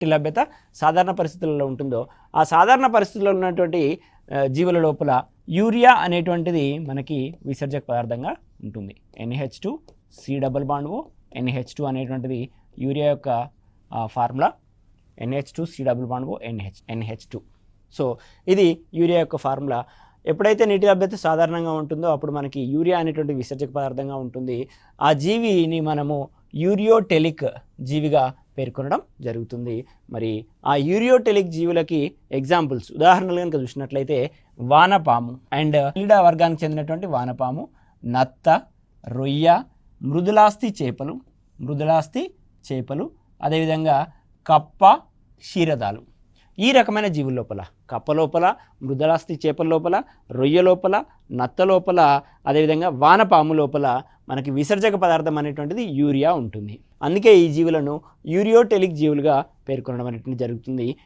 నీటి లభ్యత సాధారణ పరిస్థితులలో ఉంటుందో ఆ సాధారణ పరిస్థితుల్లో ఉన్నటువంటి జీవుల లోపల యూరియా అనేటువంటిది మనకి విసర్జక పదార్థంగా ఉంటుంది. NH two C double bond O NH two అనేటువంటిది యూరియా యొక్క formula. NH two C double bond O NH NH two. So ఇది యూరియా యొక్క ఫార్ములా. ఎప్పుడైతే నీటి లభ్యత సాధారణంగా ఉంటుందో అప్పుడు మనకి యూరియా అనేటువంటి విసర్జక పదార్థంగా ఉంటుంది. ఆ జీవిని మనము యూరియోటెలిక్ జీవిగా పేర్కొనడం జరుగుతుంది. మరి ఆ యూరియోటెలిక్ జీవులకి ఎగ్జాంపుల్స్ ఉదాహరణలు కనుక చూసినట్లయితే వానపాము అండ్ క్రీడా వర్గానికి చెందినటువంటి వానపాము నత్త రొయ్య మృదులాస్తి చేపలు మృదులాస్తి చేపలు అదేవిధంగా కప్ప క్షీరదాలు. ఈ రకమైన జీవుల లోపల కప్ప లోపల మృదులాస్తి చేపల లోపల రొయ్య లోపల నత్త లోపల అదేవిధంగా వానపాము లోపల మనకి విసర్జక పదార్థం అనేటువంటిది యూరియా ఉంటుంది. అందుకే ఈ జీవులను యూరియోటెలిక్ జీవులుగా పేర్కొనడం అనేటువంటి జరుగుతుంది.